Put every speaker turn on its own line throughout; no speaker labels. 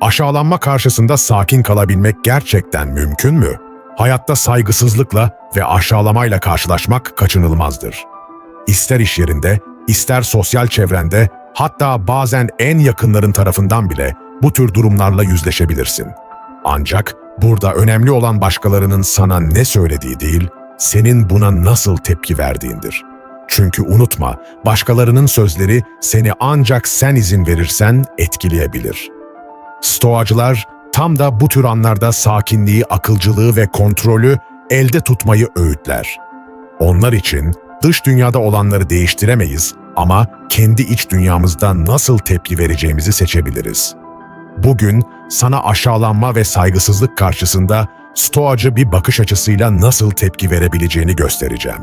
Aşağılanma karşısında sakin kalabilmek gerçekten mümkün mü? Hayatta saygısızlıkla ve aşağılamayla karşılaşmak kaçınılmazdır. İster iş yerinde, ister sosyal çevrende, hatta bazen en yakınların tarafından bile bu tür durumlarla yüzleşebilirsin. Ancak burada önemli olan başkalarının sana ne söylediği değil, senin buna nasıl tepki verdiğindir. Çünkü unutma, başkalarının sözleri seni ancak sen izin verirsen etkileyebilir. Stoacılar tam da bu tür anlarda sakinliği, akılcılığı ve kontrolü elde tutmayı öğütler. Onlar için dış dünyada olanları değiştiremeyiz ama kendi iç dünyamızda nasıl tepki vereceğimizi seçebiliriz. Bugün sana aşağılanma ve saygısızlık karşısında stoacı bir bakış açısıyla nasıl tepki verebileceğini göstereceğim.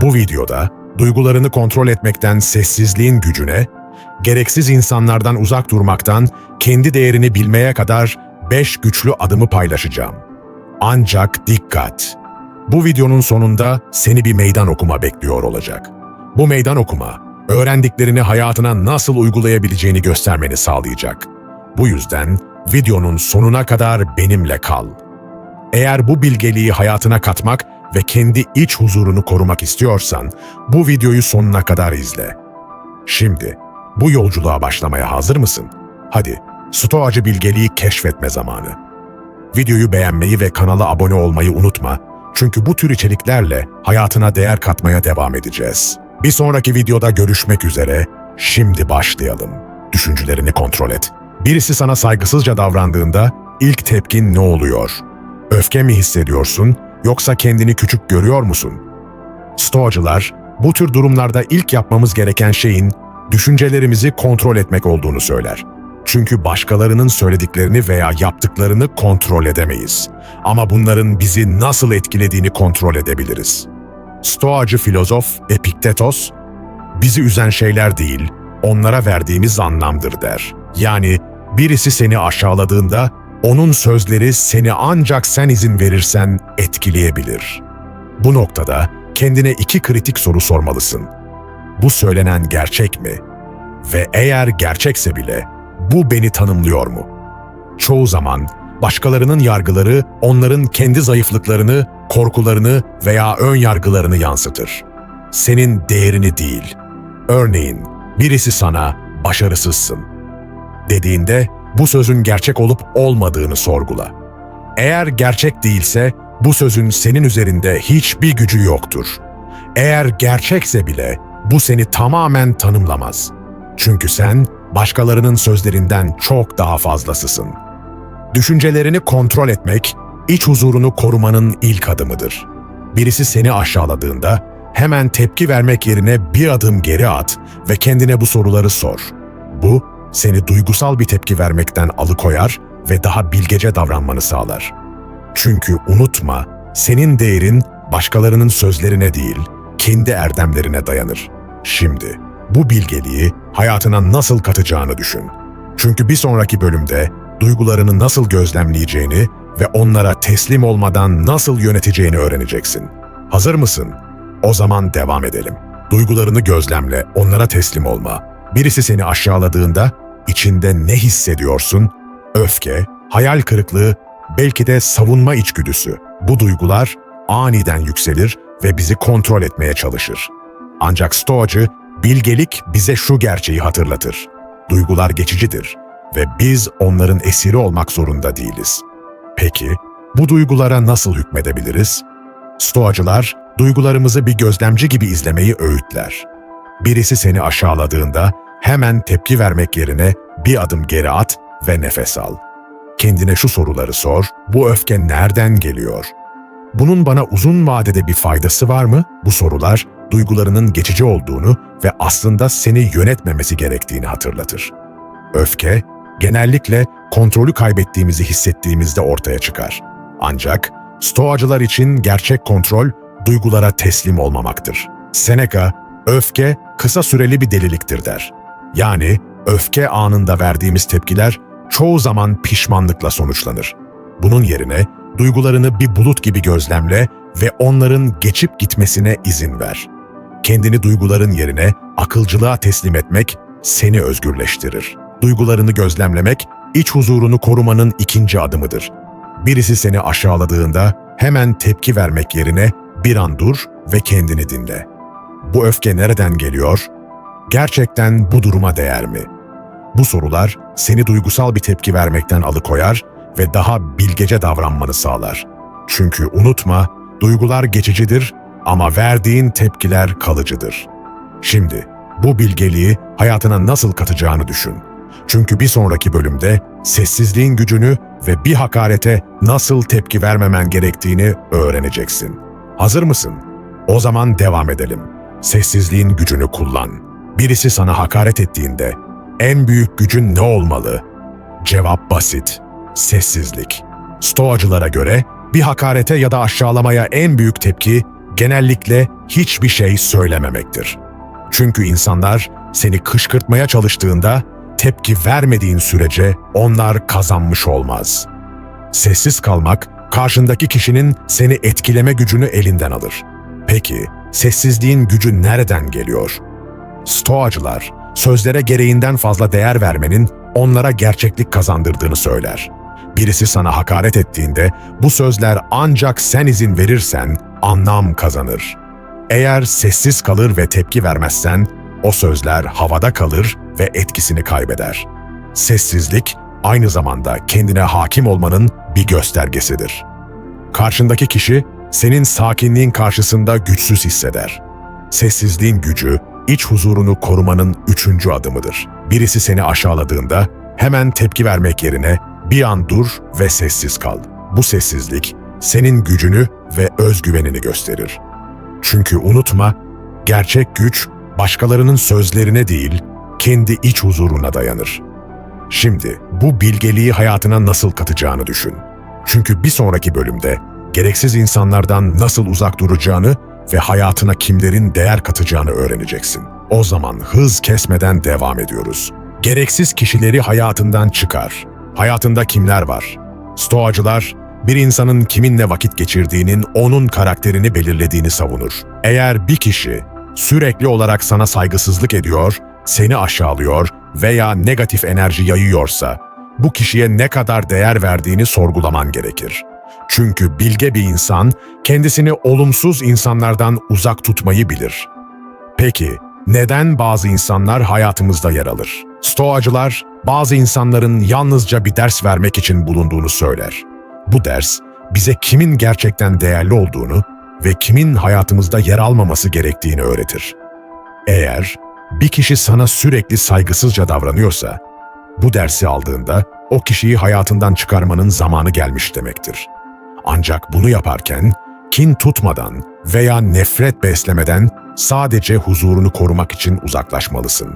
Bu videoda duygularını kontrol etmekten sessizliğin gücüne, gereksiz insanlardan uzak durmaktan kendi değerini bilmeye kadar 5 güçlü adımı paylaşacağım. Ancak dikkat! Bu videonun sonunda seni bir meydan okuma bekliyor olacak. Bu meydan okuma, öğrendiklerini hayatına nasıl uygulayabileceğini göstermeni sağlayacak. Bu yüzden videonun sonuna kadar benimle kal. Eğer bu bilgeliği hayatına katmak ve kendi iç huzurunu korumak istiyorsan, bu videoyu sonuna kadar izle. Şimdi, bu yolculuğa başlamaya hazır mısın? Hadi, Stoacı bilgeliği keşfetme zamanı. Videoyu beğenmeyi ve kanala abone olmayı unutma. Çünkü bu tür içeriklerle hayatına değer katmaya devam edeceğiz. Bir sonraki videoda görüşmek üzere. Şimdi başlayalım. Düşüncelerini kontrol et. Birisi sana saygısızca davrandığında ilk tepkin ne oluyor? Öfke mi hissediyorsun yoksa kendini küçük görüyor musun? Stoacılar bu tür durumlarda ilk yapmamız gereken şeyin düşüncelerimizi kontrol etmek olduğunu söyler. Çünkü başkalarının söylediklerini veya yaptıklarını kontrol edemeyiz. Ama bunların bizi nasıl etkilediğini kontrol edebiliriz. Stoacı filozof Epiktetos, bizi üzen şeyler değil, onlara verdiğimiz anlamdır der. Yani birisi seni aşağıladığında, onun sözleri seni ancak sen izin verirsen etkileyebilir. Bu noktada kendine iki kritik soru sormalısın. Bu söylenen gerçek mi? Ve eğer gerçekse bile bu beni tanımlıyor mu? Çoğu zaman başkalarının yargıları onların kendi zayıflıklarını, korkularını veya ön yargılarını yansıtır. Senin değerini değil. Örneğin birisi sana başarısızsın dediğinde bu sözün gerçek olup olmadığını sorgula. Eğer gerçek değilse bu sözün senin üzerinde hiçbir gücü yoktur. Eğer gerçekse bile bu seni tamamen tanımlamaz. Çünkü sen başkalarının sözlerinden çok daha fazlasısın. Düşüncelerini kontrol etmek, iç huzurunu korumanın ilk adımıdır. Birisi seni aşağıladığında hemen tepki vermek yerine bir adım geri at ve kendine bu soruları sor. Bu, seni duygusal bir tepki vermekten alıkoyar ve daha bilgece davranmanı sağlar. Çünkü unutma, senin değerin başkalarının sözlerine değil, kendi erdemlerine dayanır. Şimdi bu bilgeliği hayatına nasıl katacağını düşün. Çünkü bir sonraki bölümde duygularını nasıl gözlemleyeceğini ve onlara teslim olmadan nasıl yöneteceğini öğreneceksin. Hazır mısın? O zaman devam edelim. Duygularını gözlemle, onlara teslim olma. Birisi seni aşağıladığında içinde ne hissediyorsun? Öfke, hayal kırıklığı, belki de savunma içgüdüsü. Bu duygular aniden yükselir ve bizi kontrol etmeye çalışır. Ancak stoacı, bilgelik bize şu gerçeği hatırlatır. Duygular geçicidir ve biz onların esiri olmak zorunda değiliz. Peki, bu duygulara nasıl hükmedebiliriz? Stoacılar, duygularımızı bir gözlemci gibi izlemeyi öğütler. Birisi seni aşağıladığında hemen tepki vermek yerine bir adım geri at ve nefes al. Kendine şu soruları sor, bu öfke nereden geliyor? Bunun bana uzun vadede bir faydası var mı? Bu sorular duygularının geçici olduğunu ve aslında seni yönetmemesi gerektiğini hatırlatır. Öfke, genellikle kontrolü kaybettiğimizi hissettiğimizde ortaya çıkar. Ancak stoacılar için gerçek kontrol duygulara teslim olmamaktır. Seneca, öfke kısa süreli bir deliliktir der. Yani öfke anında verdiğimiz tepkiler çoğu zaman pişmanlıkla sonuçlanır. Bunun yerine duygularını bir bulut gibi gözlemle ve onların geçip gitmesine izin ver. Kendini duyguların yerine akılcılığa teslim etmek seni özgürleştirir. Duygularını gözlemlemek iç huzurunu korumanın ikinci adımıdır. Birisi seni aşağıladığında hemen tepki vermek yerine bir an dur ve kendini dinle. Bu öfke nereden geliyor? Gerçekten bu duruma değer mi? Bu sorular seni duygusal bir tepki vermekten alıkoyar ve daha bilgece davranmanı sağlar. Çünkü unutma, duygular geçicidir ama verdiğin tepkiler kalıcıdır. Şimdi bu bilgeliği hayatına nasıl katacağını düşün. Çünkü bir sonraki bölümde sessizliğin gücünü ve bir hakarete nasıl tepki vermemen gerektiğini öğreneceksin. Hazır mısın? O zaman devam edelim. Sessizliğin gücünü kullan. Birisi sana hakaret ettiğinde en büyük gücün ne olmalı? Cevap basit. Sessizlik. Stoacılara göre bir hakarete ya da aşağılamaya en büyük tepki genellikle hiçbir şey söylememektir. Çünkü insanlar seni kışkırtmaya çalıştığında tepki vermediğin sürece onlar kazanmış olmaz. Sessiz kalmak karşındaki kişinin seni etkileme gücünü elinden alır. Peki sessizliğin gücü nereden geliyor? Stoacılar sözlere gereğinden fazla değer vermenin onlara gerçeklik kazandırdığını söyler. Birisi sana hakaret ettiğinde bu sözler ancak sen izin verirsen anlam kazanır. Eğer sessiz kalır ve tepki vermezsen o sözler havada kalır ve etkisini kaybeder. Sessizlik aynı zamanda kendine hakim olmanın bir göstergesidir. Karşındaki kişi senin sakinliğin karşısında güçsüz hisseder. Sessizliğin gücü iç huzurunu korumanın üçüncü adımıdır. Birisi seni aşağıladığında hemen tepki vermek yerine bir an dur ve sessiz kal. Bu sessizlik senin gücünü ve özgüvenini gösterir. Çünkü unutma, gerçek güç başkalarının sözlerine değil, kendi iç huzuruna dayanır. Şimdi bu bilgeliği hayatına nasıl katacağını düşün. Çünkü bir sonraki bölümde gereksiz insanlardan nasıl uzak duracağını ve hayatına kimlerin değer katacağını öğreneceksin. O zaman hız kesmeden devam ediyoruz. Gereksiz kişileri hayatından çıkar. Hayatında kimler var? Stoacılar, bir insanın kiminle vakit geçirdiğinin onun karakterini belirlediğini savunur. Eğer bir kişi sürekli olarak sana saygısızlık ediyor, seni aşağılıyor veya negatif enerji yayıyorsa, bu kişiye ne kadar değer verdiğini sorgulaman gerekir. Çünkü bilge bir insan kendisini olumsuz insanlardan uzak tutmayı bilir. Peki, neden bazı insanlar hayatımızda yer alır? Stoacılar, bazı insanların yalnızca bir ders vermek için bulunduğunu söyler. Bu ders, bize kimin gerçekten değerli olduğunu ve kimin hayatımızda yer almaması gerektiğini öğretir. Eğer bir kişi sana sürekli saygısızca davranıyorsa, bu dersi aldığında o kişiyi hayatından çıkarmanın zamanı gelmiş demektir. Ancak bunu yaparken kin tutmadan veya nefret beslemeden sadece huzurunu korumak için uzaklaşmalısın.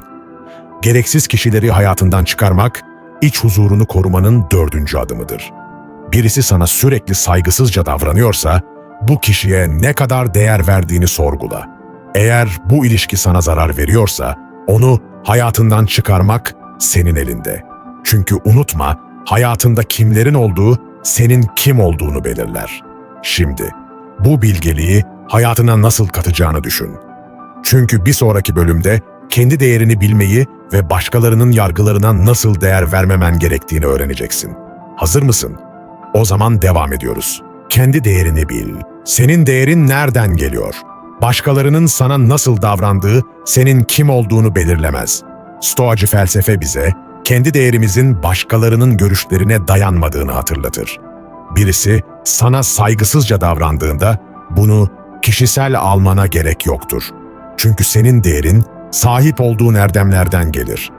Gereksiz kişileri hayatından çıkarmak, iç huzurunu korumanın dördüncü adımıdır. Birisi sana sürekli saygısızca davranıyorsa, bu kişiye ne kadar değer verdiğini sorgula. Eğer bu ilişki sana zarar veriyorsa, onu hayatından çıkarmak senin elinde. Çünkü unutma, hayatında kimlerin olduğu senin kim olduğunu belirler. Şimdi bu bilgeliği hayatına nasıl katacağını düşün. Çünkü bir sonraki bölümde kendi değerini bilmeyi ve başkalarının yargılarına nasıl değer vermemen gerektiğini öğreneceksin. Hazır mısın? O zaman devam ediyoruz. Kendi değerini bil. Senin değerin nereden geliyor? Başkalarının sana nasıl davrandığı senin kim olduğunu belirlemez. Stoacı felsefe bize kendi değerimizin başkalarının görüşlerine dayanmadığını hatırlatır. Birisi sana saygısızca davrandığında bunu kişisel almana gerek yoktur. Çünkü senin değerin sahip olduğun erdemlerden gelir.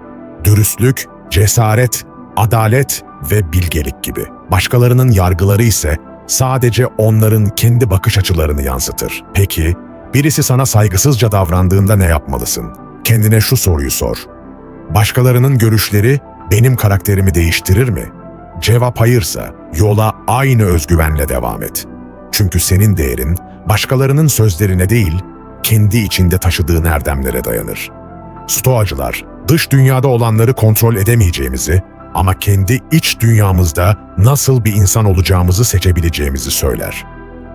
Dürüstlük, cesaret, adalet ve bilgelik gibi. Başkalarının yargıları ise sadece onların kendi bakış açılarını yansıtır. Peki, birisi sana saygısızca davrandığında ne yapmalısın? Kendine şu soruyu sor. Başkalarının görüşleri benim karakterimi değiştirir mi? Cevap hayırsa yola aynı özgüvenle devam et. Çünkü senin değerin başkalarının sözlerine değil, kendi içinde taşıdığın erdemlere dayanır. Stoacılar, dış dünyada olanları kontrol edemeyeceğimizi ama kendi iç dünyamızda nasıl bir insan olacağımızı seçebileceğimizi söyler.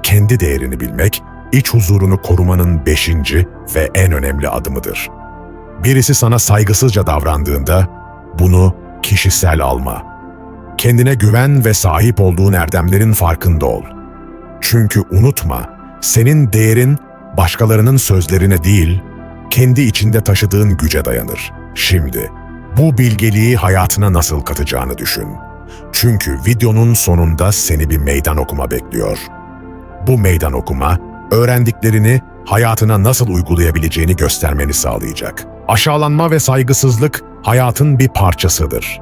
Kendi değerini bilmek, iç huzurunu korumanın beşinci ve en önemli adımıdır. Birisi sana saygısızca davrandığında bunu kişisel alma. Kendine güven ve sahip olduğun erdemlerin farkında ol. Çünkü unutma, senin değerin başkalarının sözlerine değil, kendi içinde taşıdığın güce dayanır. Şimdi, bu bilgeliği hayatına nasıl katacağını düşün. Çünkü videonun sonunda seni bir meydan okuma bekliyor. Bu meydan okuma, öğrendiklerini hayatına nasıl uygulayabileceğini göstermeni sağlayacak. Aşağılanma ve saygısızlık hayatın bir parçasıdır.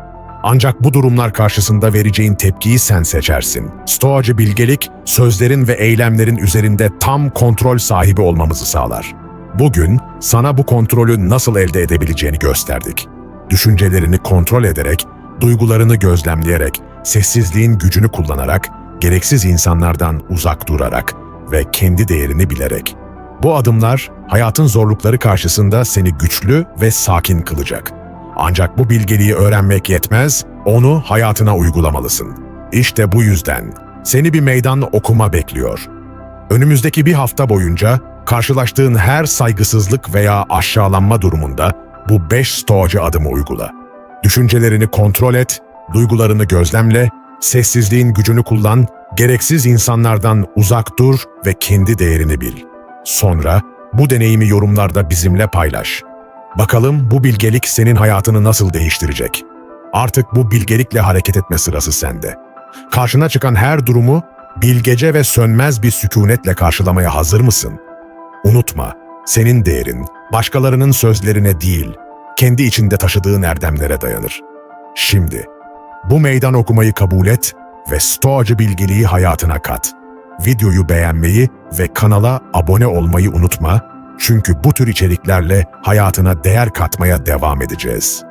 Ancak bu durumlar karşısında vereceğin tepkiyi sen seçersin. Stoacı bilgelik, sözlerin ve eylemlerin üzerinde tam kontrol sahibi olmamızı sağlar. Bugün sana bu kontrolü nasıl elde edebileceğini gösterdik. Düşüncelerini kontrol ederek, duygularını gözlemleyerek, sessizliğin gücünü kullanarak, gereksiz insanlardan uzak durarak ve kendi değerini bilerek. Bu adımlar hayatın zorlukları karşısında seni güçlü ve sakin kılacak. Ancak bu bilgeliği öğrenmek yetmez, onu hayatına uygulamalısın. İşte bu yüzden seni bir meydan okuma bekliyor. Önümüzdeki bir hafta boyunca karşılaştığın her saygısızlık veya aşağılanma durumunda bu beş stoacı adımı uygula. Düşüncelerini kontrol et, duygularını gözlemle, sessizliğin gücünü kullan, gereksiz insanlardan uzak dur ve kendi değerini bil. Sonra bu deneyimi yorumlarda bizimle paylaş. Bakalım bu bilgelik senin hayatını nasıl değiştirecek? Artık bu bilgelikle hareket etme sırası sende. Karşına çıkan her durumu bilgece ve sönmez bir sükunetle karşılamaya hazır mısın? Unutma, senin değerin başkalarının sözlerine değil, kendi içinde taşıdığın erdemlere dayanır. Şimdi, bu meydan okumayı kabul et ve stoacı bilgeliği hayatına kat. Videoyu beğenmeyi ve kanala abone olmayı unutma, çünkü bu tür içeriklerle hayatına değer katmaya devam edeceğiz.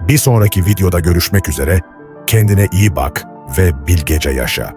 Bir sonraki videoda görüşmek üzere, kendine iyi bak ve bilgece yaşa.